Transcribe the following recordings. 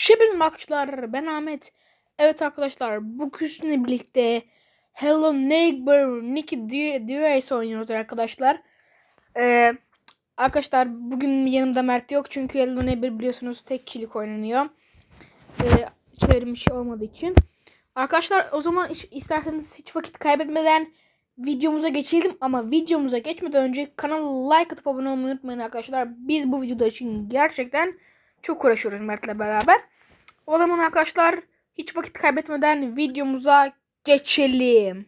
Şebin bakışlar ben Ahmet. Evet arkadaşlar bu küsünle birlikte Hello Neighbor Nicky Dirace oynuyoruz arkadaşlar. Ee, arkadaşlar bugün yanımda Mert yok çünkü Hello Neighbor biliyorsunuz tek kişilik oynanıyor. Ee, çevrim işi olmadığı için. Arkadaşlar o zaman hiç, isterseniz hiç vakit kaybetmeden videomuza geçelim ama videomuza geçmeden önce kanala like atıp abone olmayı unutmayın arkadaşlar. Biz bu videoda için gerçekten çok uğraşıyoruz Mert'le beraber. O zaman arkadaşlar hiç vakit kaybetmeden videomuza geçelim.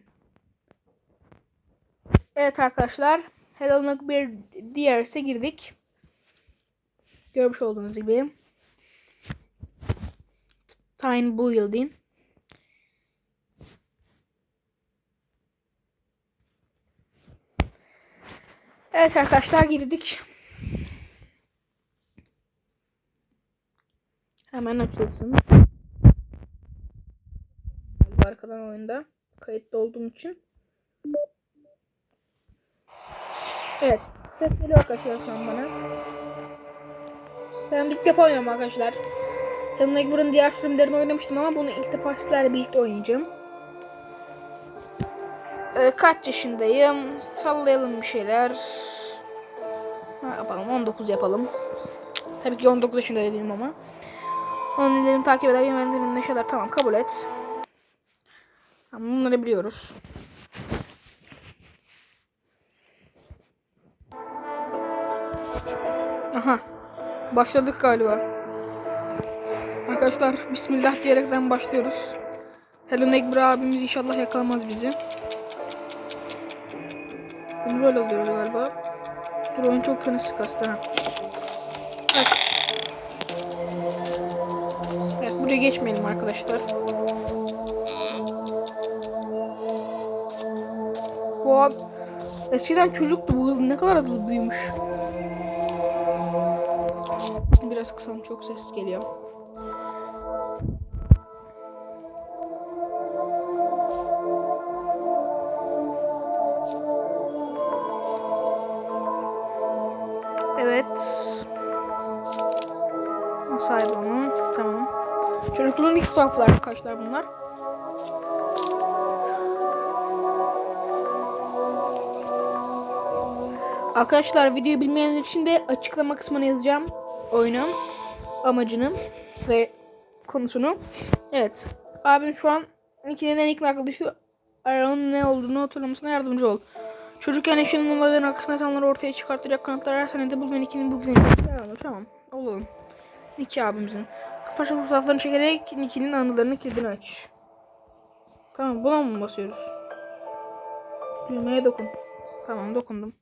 Evet arkadaşlar. Hello bir DRS'e girdik. Görmüş olduğunuz gibi. Tiny Building. Evet arkadaşlar girdik. Hemen açılsın. Arkadan oyunda kayıtlı olduğum için. Evet. Ses geliyor arkadaşlar şu an bana. Ben ilk defa oynuyorum arkadaşlar. Yanımdaki buranın diğer sürümlerini oynamıştım ama bunu ilk defa sizlerle birlikte oynayacağım. Ee, kaç yaşındayım? Sallayalım bir şeyler. Ne yapalım? 19 yapalım. Tabii ki 19 yaşında değilim ama. Onun ilerini takip eder, yemenlerin neşeler. Tamam kabul et. Tamam, bunları biliyoruz. Aha. Başladık galiba. Arkadaşlar Bismillah diyerekten başlıyoruz. Hello Neighbor abimiz inşallah yakalamaz bizi. Bunu böyle oluyoruz galiba. Dur oyun çok fena sıkastı ha. Evet. Buraya geçmeyelim arkadaşlar. Bu abi eskiden çocuktu bu ne kadar hızlı büyümüş. Biraz kısalım çok ses geliyor. Fotoğrafları arkadaşlar bunlar. Arkadaşlar videoyu bilmeyenler için de açıklama kısmına yazacağım oyunun amacını ve konusunu. Evet. Abim şu an ikinin en ilk arkadaşı Aaron'un ne olduğunu hatırlamasına yardımcı ol. Çocukken eşinin olayların arkasında yatanları ortaya çıkartacak kanıtlar her senede bul ve Nicky'nin bu yaralanır. Tamam. Olalım. Nicky abimizin. Kapaşa fotoğraflarını çekerek Nicky'nin anılarını kilidini aç. Tamam buna mı basıyoruz? Düğmeye dokun. Tamam dokundum.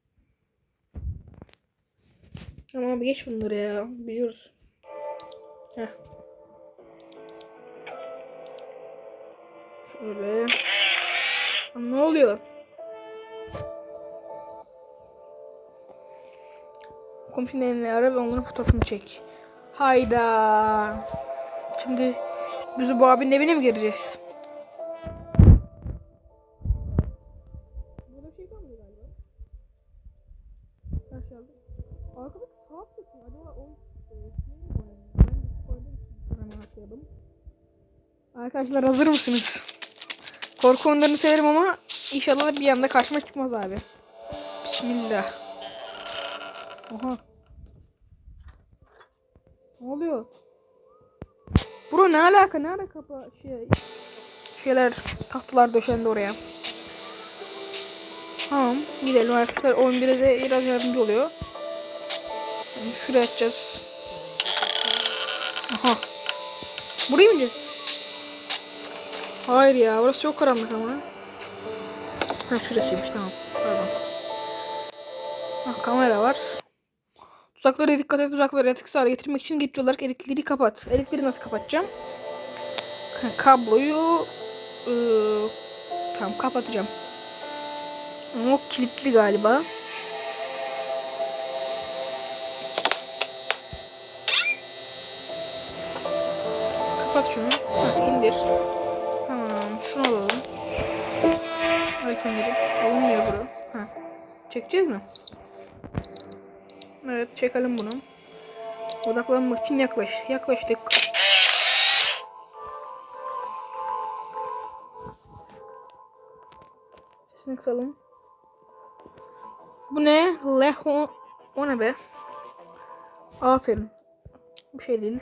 Tamam abi geç bunları ya. Biliyoruz. Heh. Şöyle. Ne oluyor? Komşunun eline ara ve onların fotoğrafını çek. Hayda. Şimdi biz bu abinin evine mi gireceğiz? Burada bir şey kalmadı galiba. Aşağıda. Arkadaki saat sesi mi? acaba o e, şey hemen atlayalım. Arkadaşlar hazır mısınız? Korku oyunlarını severim ama inşallah bir anda karşıma çıkmaz abi. Bismillah. Oha. Ne oluyor? Bro ne alaka ne alaka şey şeyler tahtalar döşendi oraya. Tamam gidelim arkadaşlar oyun biraz biraz yardımcı oluyor. Yani şuraya açacağız. Aha. Buraya mı ineceğiz? Hayır ya burası çok karanlık ama. Ha şurasıymış tamam. Pardon. Ah, kamera var. Tuzaklara dikkat et. Tuzakları etkisiz hale getirmek için geçici olarak elektriği kapat. Elektriği nasıl kapatacağım? Kabloyu ıı, tamam kapatacağım. Ama o kilitli galiba. Kapat şunu. Heh, indir. Tamam. Şunu alalım. Al feneri. Bura. Ha. Çekeceğiz mi? Evet çekelim bunu. Odaklanmak için yaklaş. Yaklaştık. Sesini kısalım. Bu ne? Leho... O ne be? Aferin. Bir şey değil.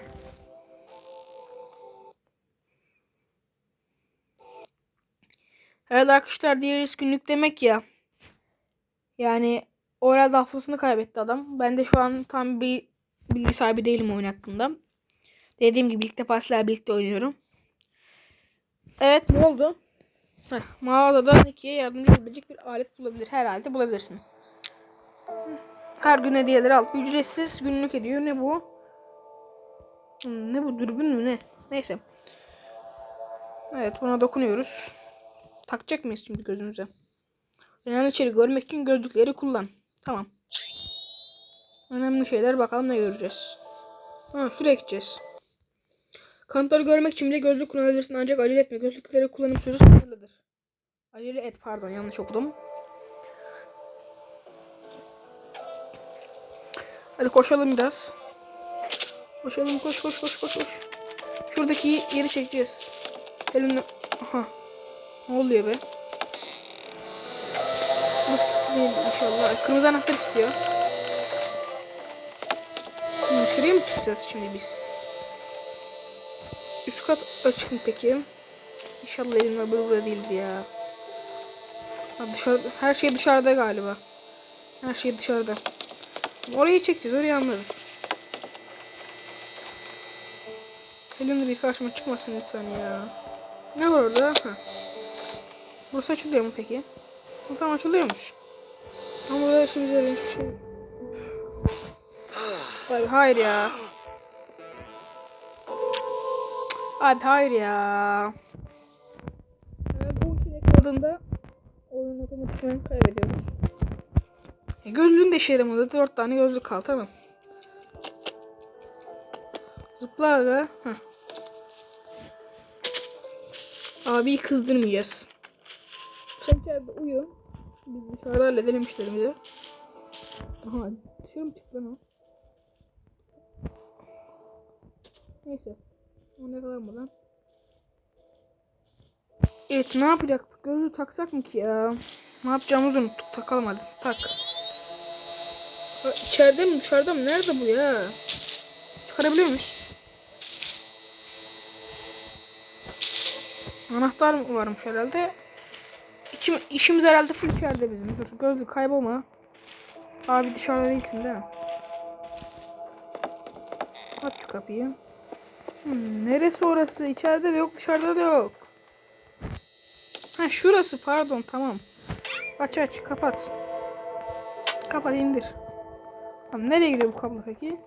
Evet arkadaşlar diğer günlük demek ya. Yani o herhalde hafızasını kaybetti adam. Ben de şu an tam bir bilgi sahibi değilim oyun hakkında. Dediğim gibi ilk defa sizlerle birlikte oynuyorum. Evet ne oldu? Heh, mağazada Nicky'ye yardımcı olabilecek bir alet bulabilir. Herhalde bulabilirsin. Her gün hediyeleri al. Ücretsiz günlük ediyor. Ne bu? Hmm, ne bu? Dürbün mü ne? Neyse. Evet buna dokunuyoruz. Takacak mıyız şimdi gözümüze? Önemli içeri görmek için gözlükleri kullan. Tamam. Önemli şeyler bakalım ne göreceğiz. Ha şuraya gideceğiz. Kanıtları görmek için bile gözlük kullanabilirsin ancak acele etme. Gözlükleri kullanım süresi sınırlıdır. Acele et pardon yanlış okudum. Hadi koşalım biraz. Koşalım koş koş koş koş koş. Şuradaki yeri çekeceğiz. Elimle... Aha. Ne oluyor be? Değil inşallah. Kırmızı anahtar istiyor. Hmm, şuraya mı çıkacağız şimdi biz? Üst kat açık mı peki? İnşallah elimle öbür burada değildir ya. Ha, dışarı, her şey dışarıda galiba. Her şey dışarıda. Orayı çekeceğiz. Orayı anladım. Elimde bir karşıma çıkmasın lütfen ya. Ne var orada? Ha. Burası açılıyor mu peki? Tamam açılıyormuş. Ama burada işimize yarayan hiçbir şey. Abi hayır ya. Abi hayır ya. Evet bu ikili kaldığında oyun otomatikman kaybediyoruz. E, gözlüğün de işe yaramadı. Dört tane gözlük kaldı tamam. Zıpla aga. Heh. Abiyi kızdırmayacağız. Sen içeride uyu. Biz dışarıda halledelim işlerimizi. Aha dışarı mı çıktı lan o? Neyse. O ne kadar buradan. Evet ne yapacaktık? Gözlüğü taksak mı ki ya? Ne yapacağımızı unuttuk. Takalım hadi. Tak. Ha, içeride mi dışarıda mı? Nerede bu ya? Çıkarabiliyor muyuz? Anahtar mı varmış herhalde. İçim, işimiz herhalde full içeride bizim. Dur gözlük kaybolma. Abi dışarıda değilsin değil mi? Aç şu kapıyı. Hmm, neresi orası? İçeride de yok dışarıda da yok. Ha şurası pardon tamam. Aç aç kapat. Kapat indir. Tamam, nereye gidiyor bu kablo peki?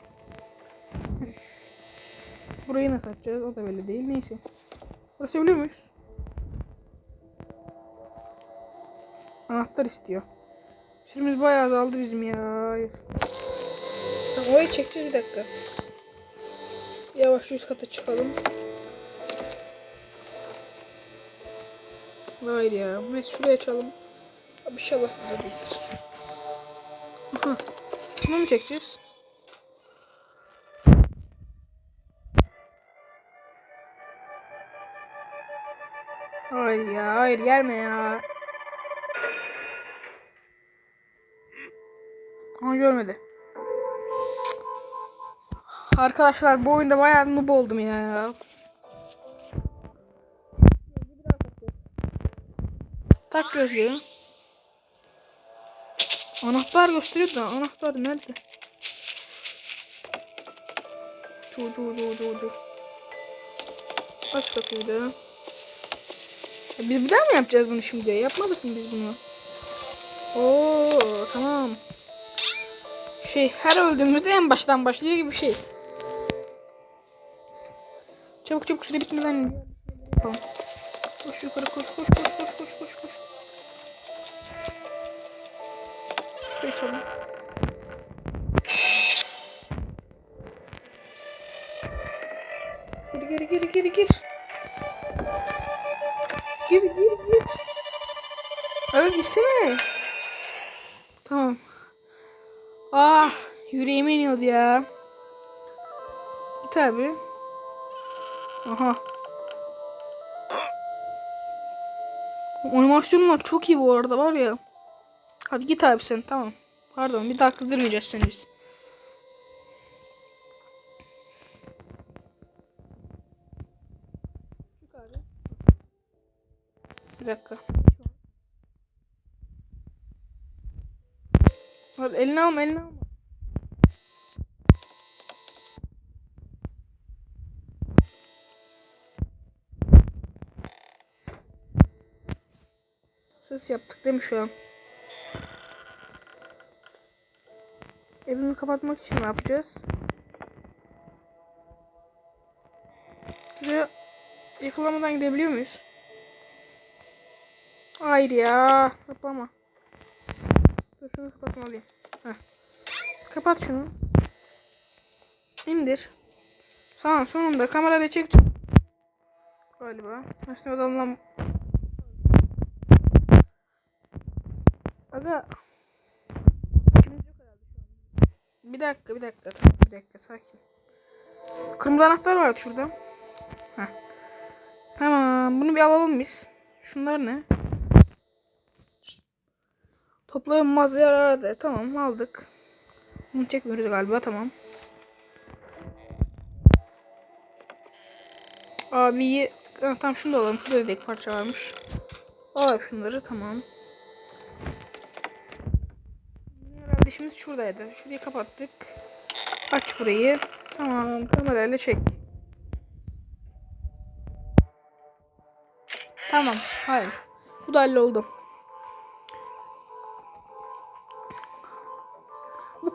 Burayı nasıl açacağız? O da belli değil. Neyse. Burası biliyor muyuz? Anahtar istiyor. Sürümüz bayağı azaldı bizim ya. Hayır. Tamam, çekeceğiz bir dakika. Yavaş üst kata çıkalım. Hayır ya. Mes şuraya açalım. Abi inşallah burada değildir. Aha. Şunu mu çekeceğiz? Hayır ya. Hayır gelme ya. Ama görmedi. Arkadaşlar bu oyunda bayağı noob oldum ya. Tak gözlüğü. Anahtar gösteriyor da anahtar nerede? Dur dur dur. Aç kapıyı da. Biz bir daha mı yapacağız bunu şimdi? Yapmadık mı biz bunu? Oo tamam. Şey her öldüğümüzde en baştan başlıyor gibi bir şey. Çabuk çabuk süre bitmeden yapalım. Koş yukarı koş koş koş koş koş koş koş. Şuraya çalın. Gir gir gir gir gir. Gir gir gir. Abi gitsene. Tamam. Ah yüreğime iniyordu ya. Git abi. Aha. Animasyonlar çok iyi bu arada var ya. Hadi git abi sen tamam. Pardon bir daha kızdırmayacağız seni biz. Hadi elini alma elini alma. Ses yaptık değil mi şu an? Evimi kapatmak için ne yapacağız? Şuraya yıkılamadan gidebiliyor muyuz? Hayır ya. Kapama. Şunu kapatmalıyım. Heh. Kapat şunu. İndir. Tamam sonunda kamerayla çek. Galiba. Aslında odamdan Aga. Bir dakika, bir dakika. Bir dakika, sakin. Kırmızı anahtar vardı şurada. Heh. Tamam, bunu bir alalım biz. Şunlar ne? Toplayalım herhalde. Tamam, aldık. Bunu çekmiyoruz galiba, tamam. Abi, ha, tamam şunu da alalım. Şurada yedek parça varmış. Al abi şunları, tamam. Herhalde şuradaydı. Şurayı kapattık. Aç burayı. Tamam kamerayla çek. Tamam. Hayır. Bu da halloldu.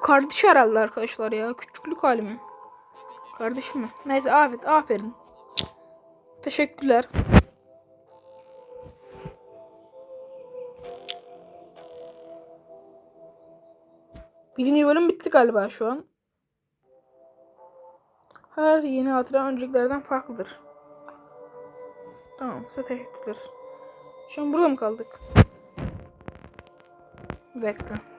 Kardeş herhalde arkadaşlar ya. Küçüklük halimi. Kardeşim mi? Neyse afet aferin. Teşekkürler. Birinci bölüm bitti galiba şu an. Her yeni hatıra öncekilerden farklıdır. Tamam, size teşekkürler. Şu an burada mı kaldık? Bir dakika.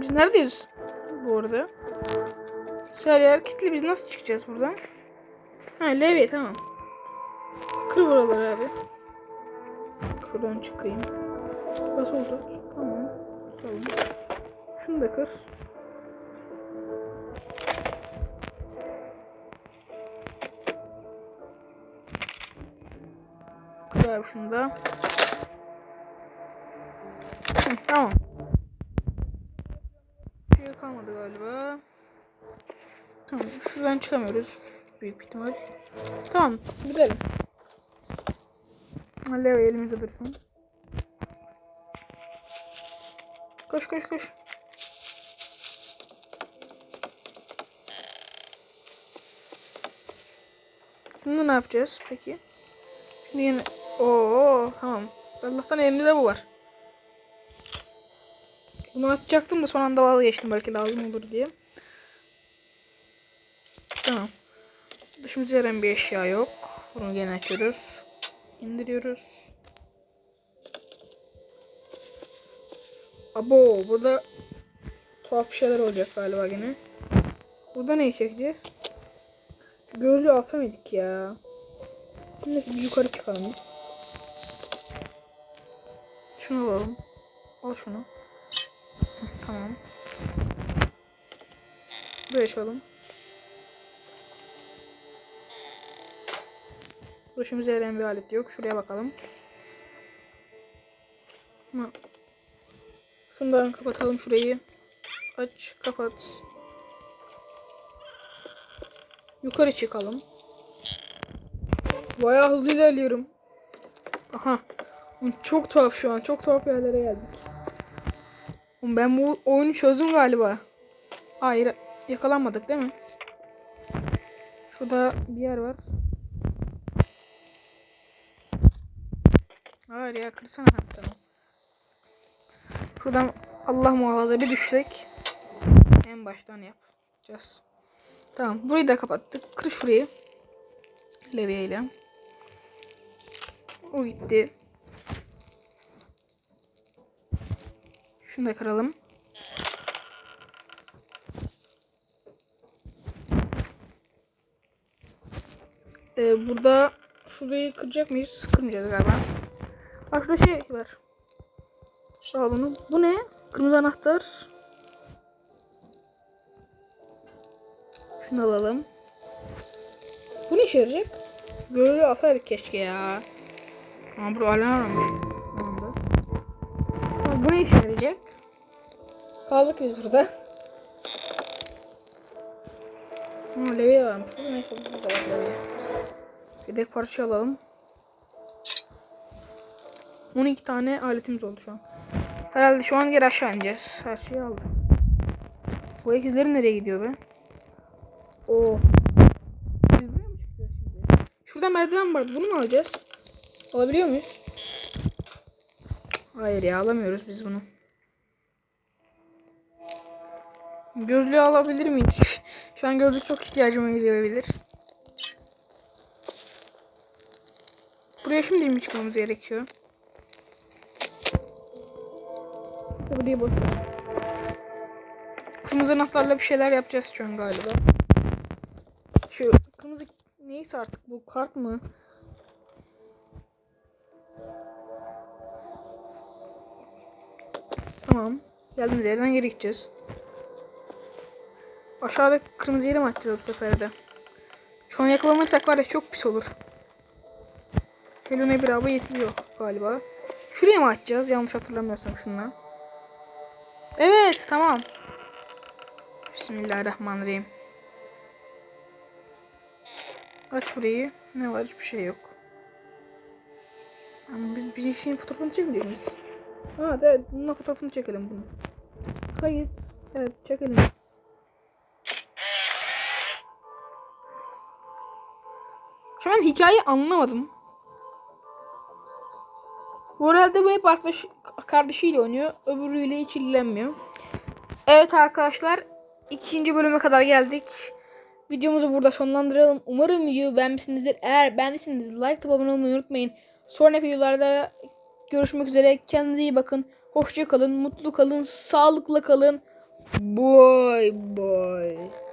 Biz neredeyiz bu arada? Her yer kilitli. Biz nasıl çıkacağız buradan? Ha levye tamam. Kır buraları abi. Şuradan çıkayım. Bas oldu. Tamam. Tamam. Şunu da kır. Kır abi şunu da. Hı, tamam. Bir şey kalmadı galiba. Tamam. Şuradan çıkamıyoruz. Büyük ihtimal. Tamam. Gidelim. Leo elimizde dursun. Koş koş koş. Şimdi ne yapacağız peki? Şimdi yine... Oo tamam. Allah'tan elimizde bu var. Bunu açacaktım da son anda vazgeçtim belki lazım olur diye. Tamam. Dışımızda herhangi bir eşya yok. Bunu gene açıyoruz. İndiriyoruz. Abo burada tuhaf şeyler olacak galiba yine. Burada neyi çekeceğiz? Gözlüğü alsaydık ya. Neyse bir yukarı çıkalım biz. Şunu alalım. Al şunu. Tamam. Böyle açalım. Başımıza yarayan bir alet yok. Şuraya bakalım. Ama Şundan kapatalım şurayı. Aç, kapat. Yukarı çıkalım. Bayağı hızlı ilerliyorum. Aha. Çok tuhaf şu an. Çok tuhaf yerlere geldik. Ben bu oyunu çözdüm galiba. Hayır. Yakalanmadık değil mi? Şurada bir yer var. Hayır ya kırsana. Ha, tamam. Şuradan Allah muhafaza bir düşsek en baştan yapacağız. Tamam burayı da kapattık. Kır şurayı. Levyeyle. O gitti. Şunu da kıralım. Ee, burada Şurayı kıracak mıyız? Kırmayacağız galiba. Şurada şey var. Al bunu. Bu ne? Kırmızı anahtar. Şunu alalım. Bu ne işe yarayacak? Böyle alsaydık keşke ya. Ama bu hala. Ama Bu ne işe yarayacak? Kaldık biz burada. Ha, levye varmış. Neyse bu kadar levye. Yedek parça alalım. 12 tane aletimiz oldu şu an. Herhalde şu an geri aşağı ineceğiz. Her şeyi aldık. Bu ek izleri nereye gidiyor be? Oo. Buraya mı çıkacağız şimdi? Şurada merdiven vardı. Bunu mu alacağız? Alabiliyor muyuz? Hayır ya alamıyoruz biz bunu. Gözlüğü alabilir miyiz? Şu an gözlük çok ihtiyacıma gidebilir. Buraya şimdi mi çıkmamız gerekiyor? Burayı boş ver. Kırmızı anahtarla bir şeyler yapacağız şu an galiba. Şu kırmızı neyse artık bu kart mı? Tamam. Geldiğimiz yerden geri gideceğiz. Aşağıda kırmızı yeri mi açacağız bu sefer de? Şu an yakalanırsak var ya çok pis olur. Hello Neighbor abi yetmiyor galiba. Şuraya mı açacağız? Yanlış hatırlamıyorsam şunla. Evet tamam. Bismillahirrahmanirrahim. Aç burayı. Ne var? Hiçbir şey yok. Ama biz bir şeyin fotoğrafını çekmiyor muyuz? Ha evet. Bununla fotoğrafını çekelim bunu. Kayıt. Evet çekelim. Şu an hikayeyi anlamadım. Arada bu hep arkadaş, kardeşiyle oynuyor. Öbürüyle hiç ilgilenmiyor. Evet arkadaşlar. ikinci bölüme kadar geldik. Videomuzu burada sonlandıralım. Umarım videoyu beğenmişsinizdir. Eğer beğendiyseniz like atıp abone olmayı unutmayın. Sonraki videolarda görüşmek üzere. Kendinize iyi bakın. Hoşça kalın. Mutlu kalın. Sağlıklı kalın. Bye bye.